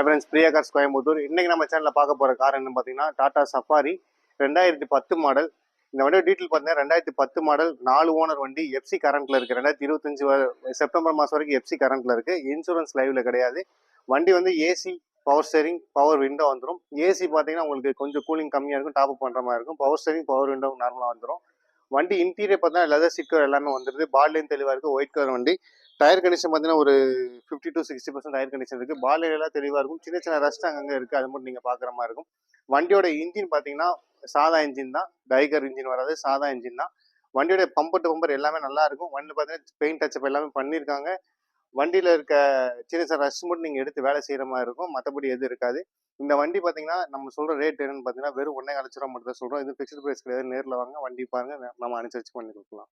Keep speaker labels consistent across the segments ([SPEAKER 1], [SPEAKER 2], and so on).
[SPEAKER 1] Hi friends Priya cars Coimbatore இன்னைக்கு நம்ம சேனலில் பார்க்க போகிற கார் என்னன்னு பார்த்தீங்கன்னா டாடா சஃபாரி ரெண்டாயிரத்தி பத்து மாடல் இந்த வண்டியோட டீட்டெயில் பார்த்தீங்கன்னா ரெண்டாயிரத்தி பத்து மாடல் நாலு ஓனர் வண்டி எஃப்சி கரண்ட்டில் இருக்குது ரெண்டாயிரத்தி இருபத்தஞ்சி வ- செப்டம்பர் மாதம் வரைக்கும் எஃப்சி கரண்ட்டில் இருக்குது இன்சூரன்ஸ் லைவில் கிடையாது. வண்டி வந்து AC power steering power window வந்துடும் ஏசி பார்த்தீங்கன்னா உங்களுக்கு கொஞ்சம் கூலிங் கம்மியாக இருக்கும் டாப் அப் பண்ணுற மாதிரி இருக்கும். பவர் ஸ்டேரிங் பவர் விண்டோ நார்மலாக வந்துடும் வண்டி இன்டீரியர் பார்த்தீங்கன்னா லெதர் சிக்கர் எல்லாமே வந்துருது. பால்லையும் தெளிவாக இருக்குது ஒயிட் கலர் வண்டி. டயர் கண்டிஷன் பார்த்தீங்கன்னா ஒரு fifty to sixty percent tyre condition இருக்குது பால் எல்லாம் தெளிவாக இருக்கும். சின்ன சின்ன ரஸ்ட் அங்கங்கே இருக்குது அது மட்டும் நீங்கள் பார்க்குற மாதிரி இருக்கும். வண்டியோட இன்ஜின் பார்த்தீங்கன்னா சாதா இன்ஜின் தான். டைகர் இன்ஜின் வராது. சாதா இன்ஜின் தான். வண்டியோட பம்பர் டு பம்பர் எல்லாமே நல்லா இருக்கும். வண்டியில் பார்த்தீங்கன்னா பெயிண்ட் டச்சப் எல்லாமே பண்ணியிருக்காங்க. வண்டியில் இருக்க சின்ன சின்ன ரஷ் மட்டும் நீங்கள் எடுத்து வேலை செய்கிற மாதிரி இருக்கும். மற்றபடி எதுவும் இருக்காது. இந்த வண்டி பார்த்தீங்கன்னா நம்ம சொல்கிற ரேட் என்னன்னு பார்த்தீங்கன்னா வெறும் ஒன்றே கால லட்ச ரூபா மட்டும் தான் சொல்கிறோம் இது ஃபிக்ஸ்டு ப்ரைஸ் கிடையாது. நேரில் வாங்க வண்டி பாருங்க. நம்ம அனுசரிச்சு பண்ணி கொடுக்கலாம்.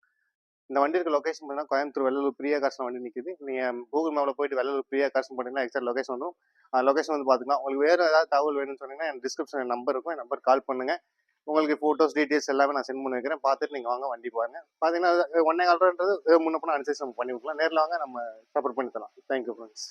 [SPEAKER 1] இந்த வண்டி இருக்க லொகேஷன் பார்த்தீங்கன்னா கோயம்புத்தூர் வெள்ளலூர் பிரியா கார்ஸ்ல வண்டி நிற்குது நீங்கள் கூகுள் மேப்பில் போயிட்டு வெள்ளலூர் பிரியா கார்ஸ் பண்ணிங்கன்னா எக்ஸ்ட்ரா லொக்கேஷன் வந்துடும் அந்த வந்து பார்த்துக்கலாம் உங்களுக்கு வேறு ஏதாவது தகவல் வேணும்னு சொன்னீங்கன்னா என் டிஸ்கிரிப்ஷன் நம்பர் இருக்கும். என் நம்பர் கால் பண்ணுங்கள் உங்களுக்கு ஃபோட்டோஸ் டீட்டெயில்ஸ் எல்லாமே நான் சென்ட் பண்ணி வைக்கிறேன் பார்த்துட்டு நீங்கள் வாங்க வண்டி பாருங்க. பார்த்தீங்கன்னா ஒன்னே கால்ன்றது முன்ன அனுசரிச்சு நம்ம பண்ணி கொடுக்கலாம். நேரில் வாங்க நம்ம சப்போர்ட் பண்ணி தரலாம். Thank you friends